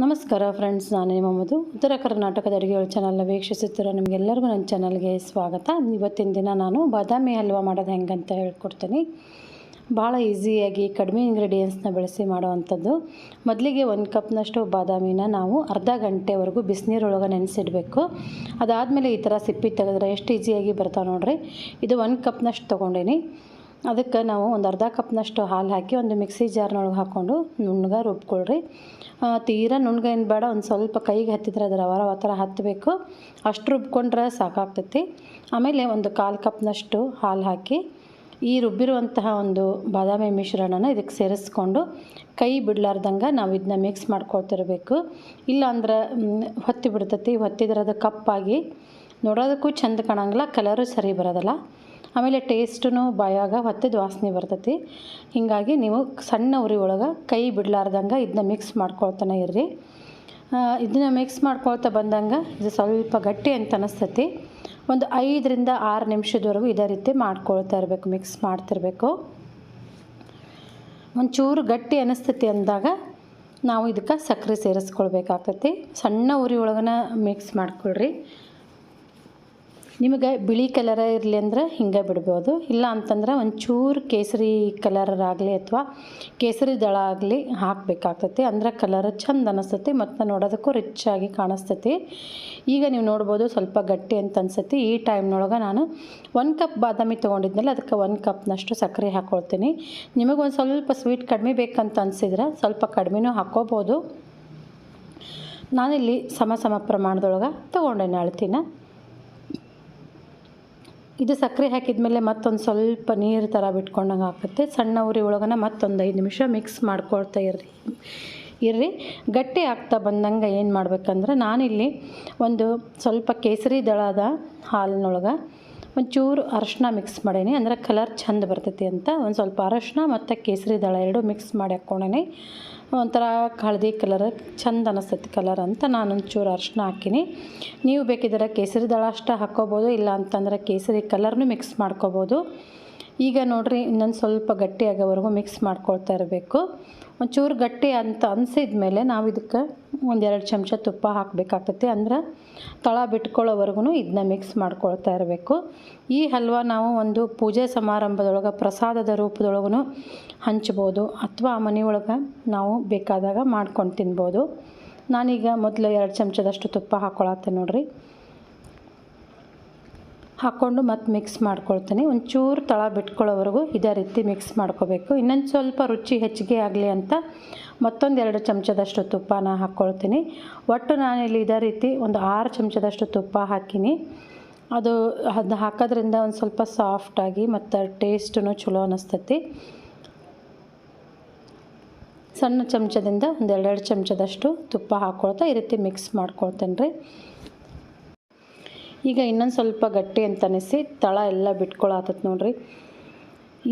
ನಮಸ್ಕಾರ ಫ್ರೆಂಡ್ಸ್ ನಾನು ನಿಮ್ಮ ಉತ್ತರ ಕರ್ನಾಟಕದ ಅಡುಗೆಗಳು ಚಾನಲ್ನ ವೀಕ್ಷಿಸುತ್ತಿರೋ ನಿಮಗೆಲ್ಲರಿಗೂ ನನ್ನ ಚಾನಲ್ಗೆ ಸ್ವಾಗತ. ಇವತ್ತಿನ ದಿನ ನಾನು ಬಾದಾಮಿ ಹಲ್ವಾ ಮಾಡೋದು ಹೆಂಗಂತ ಹೇಳ್ಕೊಡ್ತೀನಿ. ಭಾಳ ಈಸಿಯಾಗಿ ಕಡಿಮೆ ಇಂಗ್ರೀಡಿಯೆಂಟ್ಸ್ನ ಬಳಸಿ ಮಾಡುವಂಥದ್ದು. ಮೊದಲಿಗೆ ಒಂದು ಕಪ್ನಷ್ಟು ಬಾದಾಮಿನ ನಾವು ಅರ್ಧ ಗಂಟೆವರೆಗೂ ಬಿಸಿನೀರೊಳಗೆ ನೆನೆಸಿಡಬೇಕು. ಅದಾದಮೇಲೆ ಈ ಥರ ಸಿಪ್ಪಿ ತೆಗೆದ್ರೆ ಎಷ್ಟು ಈಸಿಯಾಗಿ ಬರ್ತಾವೆ ನೋಡ್ರಿ. ಇದು ಒಂದು ಕಪ್ನಷ್ಟು ತೊಗೊಂಡೀನಿ. ಅದಕ್ಕೆ ನಾವು ಒಂದು ಅರ್ಧ ಕಪ್ನಷ್ಟು ಹಾಲು ಹಾಕಿ ಒಂದು ಮಿಕ್ಸಿ ಜಾರ್ನೊಳಗೆ ಹಾಕ್ಕೊಂಡು ನುಣ್ಣಗೆ ರುಬ್ಕೊಳ್ರಿ. ತೀರಾ ನುಣ್ಣಗೆ ಏನು ಬೇಡ, ಒಂದು ಸ್ವಲ್ಪ ಕೈಗೆ ಹತ್ತಿದ್ರೆ ಅದು ರವ ರವ ಥರ ಹತ್ತಬೇಕು. ಅಷ್ಟು ರುಬ್ಕೊಂಡ್ರೆ ಸಾಕಾಗ್ತೈತಿ. ಆಮೇಲೆ ಒಂದು ಕಾಲು ಕಪ್ನಷ್ಟು ಹಾಲು ಹಾಕಿ ಈ ರುಬ್ಬಿರುವಂತಹ ಒಂದು ಬಾದಾಮಿ ಮಿಶ್ರಣನ ಇದಕ್ಕೆ ಸೇರಿಸ್ಕೊಂಡು ಕೈ ಬಿಡ್ಲಾರ್ದಂಗೆ ನಾವು ಇದನ್ನ ಮಿಕ್ಸ್ ಮಾಡ್ಕೊಳ್ತಿರ್ಬೇಕು. ಇಲ್ಲಾಂದ್ರೆ ಹೊತ್ತಿ ಬಿಡ್ತೈತಿ. ಹೊತ್ತಿದ್ರೆ ಅದು ಕಪ್ಪಾಗಿ ನೋಡೋದಕ್ಕೂ ಚೆಂದ ಕಾಣಂಗಿಲ್ಲ ಕಲರು ಸರಿ ಬರೋದಿಲ್ಲ. ಆಮೇಲೆ ಟೇಸ್ಟೂ ಬಾಯಾಗ ಹೊತ್ತಿದ ವಾಸನೆ ಬರ್ತೈತಿ. ಹೀಗಾಗಿ ನೀವು ಸಣ್ಣ ಉರಿ ಒಳಗೆ ಕೈ ಬಿಡ್ಲಾರ್ದಂಗೆ ಇದನ್ನ ಮಿಕ್ಸ್ ಮಾಡ್ಕೊಳ್ತಾನೆ ಇರ್ರಿ. ಇದನ್ನ ಮಿಕ್ಸ್ ಮಾಡ್ಕೊಳ್ತಾ ಬಂದಂಗೆ ಇದು ಸ್ವಲ್ಪ ಗಟ್ಟಿ ಅಂತ ಅನಿಸ್ತೈತಿ. ಒಂದು ಐದರಿಂದ ಆರು ನಿಮಿಷದವರೆಗೂ ಇದೇ ರೀತಿ ಮಾಡ್ಕೊಳ್ತಾ ಇರಬೇಕು ಮಿಕ್ಸ್ ಮಾಡ್ತಿರ್ಬೇಕು. ಒಂಚೂರು ಗಟ್ಟಿ ಅನಿಸ್ತೈತಿ ಅಂದಾಗ ನಾವು ಇದಕ್ಕೆ ಸಕ್ಕರೆ ಸೇರಿಸ್ಕೊಳ್ಬೇಕಾಗ್ತೈತಿ. ಸಣ್ಣ ಉರಿ ಒಳಗನ ಮಿಕ್ಸ್ ಮಾಡ್ಕೊಳ್ರಿ. ನಿಮಗೆ ಬಿಳಿ ಕಲರ ಇರಲಿ ಅಂದ್ರೆ ಹಿಂಗೆ ಬಿಡ್ಬೋದು. ಇಲ್ಲ ಅಂತಂದ್ರೆ ಒಂಚೂರು ಕೇಸರಿ ಕಲರ್ ಆಗಲಿ ಅಥವಾ ಕೇಸರಿ ದಳ ಆಗಲಿ ಹಾಕಬೇಕಾಗ್ತೈತಿ. ಅಂದ್ರೆ ಕಲರ್ ಚಂದ ಅನಿಸ್ತೈತಿ ಮತ್ತು ನೋಡೋದಕ್ಕೂ ರಿಚ್ ಆಗಿ ಕಾಣಿಸ್ತೈತಿ. ಈಗ ನೀವು ನೋಡ್ಬೋದು ಸ್ವಲ್ಪ ಗಟ್ಟಿ ಅಂತ ಅನ್ಸತಿ. ಈ ಟೈಮ್ನೊಳಗೆ ನಾನು ಒಂದು ಕಪ್ ಬಾದಾಮಿ ತೊಗೊಂಡಿದ್ನಲ್ಲ, ಅದಕ್ಕೆ ಒಂದು ಕಪ್ನಷ್ಟು ಸಕ್ಕರೆ ಹಾಕ್ಕೊಳ್ತೀನಿ ನಿಮಗೆ ಒಂದು ಸ್ವಲ್ಪ ಸ್ವೀಟ್ ಕಡಿಮೆ ಬೇಕಂತ ಅನಿಸಿದ್ರೆ ಸ್ವಲ್ಪ ಕಡಿಮೆನೂ ಹಾಕ್ಕೋಬೋದು. ನಾನಿಲ್ಲಿ ಸಮ ಸಮ ಪ್ರಮಾಣದೊಳಗೆ ತೊಗೊಂಡೇನೆ ಅಳ್ತಿನ ಇದು ಸಕ್ಕರೆ ಹಾಕಿದ್ಮೇಲೆ ಮತ್ತೊಂದು ಸ್ವಲ್ಪ ನೀರು ಥರ ಬಿಟ್ಕೊಂಡಂಗೆ ಆಗುತ್ತೆ ಸಣ್ಣ ಉರಿ ಒಳಗನ ಮತ್ತೊಂದು ಐದು ನಿಮಿಷ ಮಿಕ್ಸ್ ಮಾಡ್ಕೊಳ್ತಾ ಇರ್ರಿ. ಇರ್ರಿ. ಗಟ್ಟಿ ಆಗ್ತಾ ಬಂದಂಗೆ ಏನು ಮಾಡ್ಬೇಕಂದ್ರೆ ನಾನಿಲ್ಲಿ ಒಂದು ಸ್ವಲ್ಪ ಕೇಸರಿ ದಳದ ಹಾಲಿನೊಳಗೆ ಒಂಚೂರು ಅರಶಿನ ಮಿಕ್ಸ್ ಮಾಡೇನಿ. ಅಂದ್ರೆ ಕಲರ್ ಚಂದ ಬರ್ತೈತಿ ಅಂತ ಒಂದು ಸ್ವಲ್ಪ ಅರಶಿನ ಮತ್ತು ಕೇಸರಿ ದಳ ಎರಡು ಮಿಕ್ಸ್ ಮಾಡಿ ಹಾಕ್ಕೊಂಡೇನಿ ಒಂಥರ ಹಳದಿ ಕಲರ್, ಚಂದ ಅನಿಸ್ತೈತಿ ಕಲರ್ ಅಂತ ನಾನು ಒಂಚೂರು ಅರಶಿನ ಹಾಕೀನಿ. ನೀವು ಬೇಕಿದ್ರೆ ಕೇಸರಿ ದಳ ಅಷ್ಟೇ ಹಾಕ್ಕೋಬೋದು ಇಲ್ಲ ಅಂತಂದ್ರೆ ಕೇಸರಿ ಕಲರ್ನು ಮಿಕ್ಸ್ ಮಾಡ್ಕೋಬೋದು. ಈಗ ನೋಡಿರಿ ಇನ್ನೊಂದು ಸ್ವಲ್ಪ ಗಟ್ಟಿ ಆಗೋವರೆಗೂ ಮಿಕ್ಸ್ ಮಾಡ್ಕೊಳ್ತಾ ಇರಬೇಕು. ಒಂಚೂರು ಗಟ್ಟಿ ಅಂತ ಅನಿಸಿದ ಮೇಲೆ ನಾವು ಇದಕ್ಕೆ ಒಂದೆರಡು ಚಮಚ ತುಪ್ಪ ಹಾಕಬೇಕಾಗ್ತೈತಿ ಅಂದ್ರೆ ತಳ ಬಿಟ್ಕೊಳ್ಳೋವರೆಗೂ ಇದನ್ನ ಮಿಕ್ಸ್ ಮಾಡ್ಕೊಳ್ತಾ ಇರಬೇಕು. ಈ ಹಲ್ವ ನಾವು ಒಂದು ಪೂಜೆ ಸಮಾರಂಭದೊಳಗೆ ಪ್ರಸಾದದ ರೂಪದೊಳಗೂ ಹಂಚ್ಬೋದು. ಅಥವಾ ಮನೆಯೊಳಗೆ ನಾವು ಬೇಕಾದಾಗ ಮಾಡ್ಕೊಂಡು ತಿನ್ಬೋದು. ನಾನೀಗ ಮೊದಲು ಎರಡು ಚಮಚದಷ್ಟು ತುಪ್ಪ ಹಾಕ್ಕೊಳತ್ತೆ ನೋಡ್ರಿ. ಹಾಕ್ಕೊಂಡು ಮತ್ತೆ ಮಿಕ್ಸ್ ಮಾಡ್ಕೊಳ್ತೀನಿ. ಒಂಚೂರು ತಳ ಬಿಟ್ಕೊಳ್ಳೋವರೆಗೂ ಇದೇ ರೀತಿ ಮಿಕ್ಸ್ ಮಾಡ್ಕೋಬೇಕು. ಇನ್ನೊಂದು ಸ್ವಲ್ಪ ರುಚಿ ಹೆಚ್ಚಿಗೆ ಆಗಲಿ ಅಂತ ಮತ್ತೊಂದೆರಡು ಚಮಚದಷ್ಟು ತುಪ್ಪನ ಹಾಕ್ಕೊಳ್ತೀನಿ. ಒಟ್ಟು ನಾನಿಲ್ಲಿ ಇದೇ ರೀತಿ ಒಂದು ಆರು ಚಮಚದಷ್ಟು ತುಪ್ಪ ಹಾಕಿನಿ. ಅದು ಅದು ಹಾಕೋದ್ರಿಂದ ಒಂದು ಸ್ವಲ್ಪ ಸಾಫ್ಟಾಗಿ ಮತ್ತು ಟೇಸ್ಟೂ ಚಲೋ ಅನ್ನಿಸ್ತೈತಿ ಸಣ್ಣ ಚಮಚದಿಂದ ಒಂದು ಎರಡೆರಡು ಚಮಚದಷ್ಟು ತುಪ್ಪ ಹಾಕ್ಕೊಳ್ತಾ ಈ ರೀತಿ ಮಿಕ್ಸ್ ಮಾಡ್ಕೊಳ್ತೇನೆ ರೀ ಈಗ ಇನ್ನೊಂದು ಸ್ವಲ್ಪ ಗಟ್ಟಿ ಅಂತ ಅನಿಸಿ ತಳ ಎಲ್ಲ ಬಿಟ್ಕೊಳತ್ತೈತೆ ನೋಡ್ರಿ.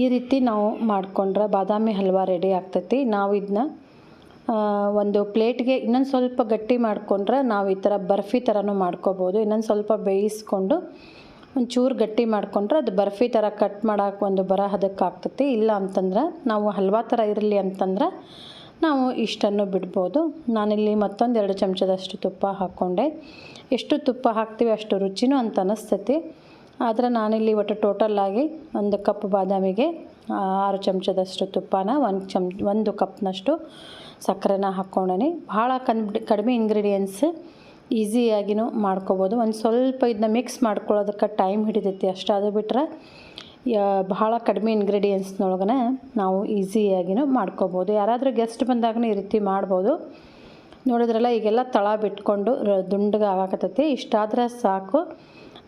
ಈ ರೀತಿ ನಾವು ಮಾಡಿಕೊಂಡ್ರೆ ಬಾದಾಮಿ ಹಲ್ವಾ ರೆಡಿ ಆಗ್ತೈತಿ. ನಾವು ಇದನ್ನ ಒಂದು ಪ್ಲೇಟ್ಗೆ ಇನ್ನೊಂದು ಸ್ವಲ್ಪ ಗಟ್ಟಿ ಮಾಡಿಕೊಂಡ್ರೆ ನಾವು ಈ ಥರ ಬರ್ಫಿ ಥರನೂ ಮಾಡ್ಕೋಬೋದು. ಇನ್ನೊಂದು ಸ್ವಲ್ಪ ಬೇಯಿಸ್ಕೊಂಡು ಒಂಚೂರು ಗಟ್ಟಿ ಮಾಡಿಕೊಂಡ್ರೆ ಅದು ಬರ್ಫಿ ಥರ ಕಟ್ ಮಾಡೋಕೆ ಒಂದು ಬರ ಹದಕ್ಕೆ ಆಗ್ತೈತಿ ಇಲ್ಲ ಅಂತಂದ್ರೆ ನಾವು ಹಲ್ವಾ ಥರ ಇರಲಿ ಅಂತಂದ್ರೆ ನಾವು ಇಷ್ಟನ್ನು ಬಿಡ್ಬೋದು. ನಾನಿಲ್ಲಿ ಮತ್ತೊಂದು ಎರಡು ಚಮಚದಷ್ಟು ತುಪ್ಪ ಹಾಕ್ಕೊಂಡೆ. ಎಷ್ಟು ತುಪ್ಪ ಹಾಕ್ತೀವಿ ಅಷ್ಟು ರುಚಿನೂ ಅಂತ ಅನ್ನಿಸ್ತೈತಿ ಆದರೆ ನಾನಿಲ್ಲಿ ಒಟ್ಟು ಟೋಟಲ್ಲಾಗಿ ಒಂದು ಕಪ್ ಬಾದಾಮಿಗೆ ಆರು ಚಮಚದಷ್ಟು ತುಪ್ಪನ, ಒಂದು ಚಮ್, ಒಂದು ಕಪ್ನಷ್ಟು ಸಕ್ಕರೆನ ಹಾಕ್ಕೊಂಡೇನಿ. ಭಾಳ ಕನ್ ಕಡಿಮೆ ಇಂಗ್ರೀಡಿಯೆಂಟ್ಸ್ ಈಸಿಯಾಗಿನೂ ಮಾಡ್ಕೋಬೋದು. ಒಂದು ಸ್ವಲ್ಪ ಇದನ್ನ ಮಿಕ್ಸ್ ಮಾಡ್ಕೊಳ್ಳೋದಕ್ಕೆ ಟೈಮ್ ಹಿಡಿತೈತಿ ಅಷ್ಟಾದರೂ ಬಿಟ್ರೆ. ಭಾಳ ಕಡಿಮೆ ಇಂಗ್ರೀಡಿಯೆಂಟ್ಸ್ನೊಳಗನೆ ನಾವು ಈಸಿಯಾಗಿನೂ ಮಾಡ್ಕೋಬೋದು. ಯಾರಾದರೂ ಗೆಸ್ಟ್ ಬಂದಾಗೂ ಈ ರೀತಿ ಮಾಡ್ಬೋದು. ನೋಡಿದ್ರಲ್ಲ, ಈಗೆಲ್ಲ ತಳ ಬಿಟ್ಕೊಂಡು ದುಂಡಗೆ ಆಗಾಕತ್ತೈತಿ. ಇಷ್ಟಾದ್ರೆ ಸಾಕು.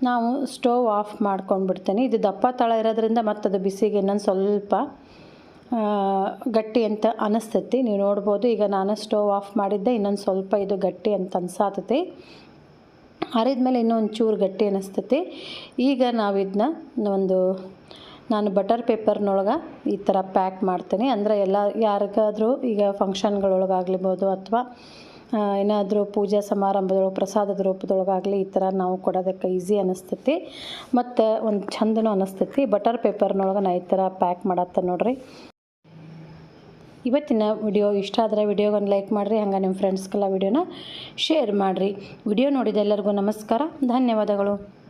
ನಾವು ಸ್ಟೋವ್ ಆಫ್ ಮಾಡ್ಕೊಂಡ್ಬಿಡ್ತೇನೆ. ಇದು ದಪ್ಪ ತಳ ಇರೋದ್ರಿಂದ ಮತ್ತು ಅದು ಬಿಸಿಗೆ ಇನ್ನೊಂದು ಸ್ವಲ್ಪ ಗಟ್ಟಿ ಅಂತ ಅನಿಸ್ತೈತಿ. ನೀವು ನೋಡ್ಬೋದು, ಈಗ ನಾನು ಸ್ಟೋವ್ ಆಫ್ ಮಾಡಿದ್ದೆ, ಇನ್ನೊಂದು ಸ್ವಲ್ಪ ಇದು ಗಟ್ಟಿ ಅಂತ ಅನ್ಸಾತೈತಿ. ಆರಿದ್ಮೇಲೆ ಇನ್ನೂ ಒಂಚೂರು ಗಟ್ಟಿ ಅನ್ನಿಸ್ತತಿ ಈಗ ನಾವು ಇದನ್ನ ಒಂದು ನಾನು ಬಟರ್ ಪೇಪರ್ನೊಳಗೆ ಈ ಥರ ಪ್ಯಾಕ್ ಮಾಡ್ತೀನಿ. ಅಂದರೆ ಎಲ್ಲ ಯಾರಿಗಾದರೂ ಈಗ ಫಂಕ್ಷನ್ಗಳೊಳಗಾಗ್ಲಿಬೋದು ಅಥವಾ ಏನಾದರೂ ಪೂಜಾ ಸಮಾರಂಭದೊಳಗೆ, ಪ್ರಸಾದದ ರೂಪದೊಳಗಾಗಲಿ ಈ ಥರ ನಾವು ಕೊಡೋದಕ್ಕೆ ಈಸಿ ಅನ್ನಿಸ್ತೈತಿ ಮತ್ತು ಒಂದು ಚಂದನೂ ಅನ್ನಿಸ್ತೈತಿ ಬಟರ್ ಪೇಪರ್ನೊಳಗೆ ನಾ ಈ ಥರ ಪ್ಯಾಕ್ ಮಾಡತ್ತ ನೋಡ್ರಿ. ಇವತ್ತಿನ ವಿಡಿಯೋ ಇಷ್ಟ ಆದರೆ ವಿಡಿಯೋಗೊಂದು ಲೈಕ್ ಮಾಡಿರಿ, ಹಂಗೆ ನಿಮ್ಮ ಫ್ರೆಂಡ್ಸ್ಗೆಲ್ಲ ವಿಡಿಯೋನ ಶೇರ್ ಮಾಡಿರಿ. ವಿಡಿಯೋ ನೋಡಿದ ಎಲ್ಲರಿಗೂ ನಮಸ್ಕಾರ, ಧನ್ಯವಾದಗಳು.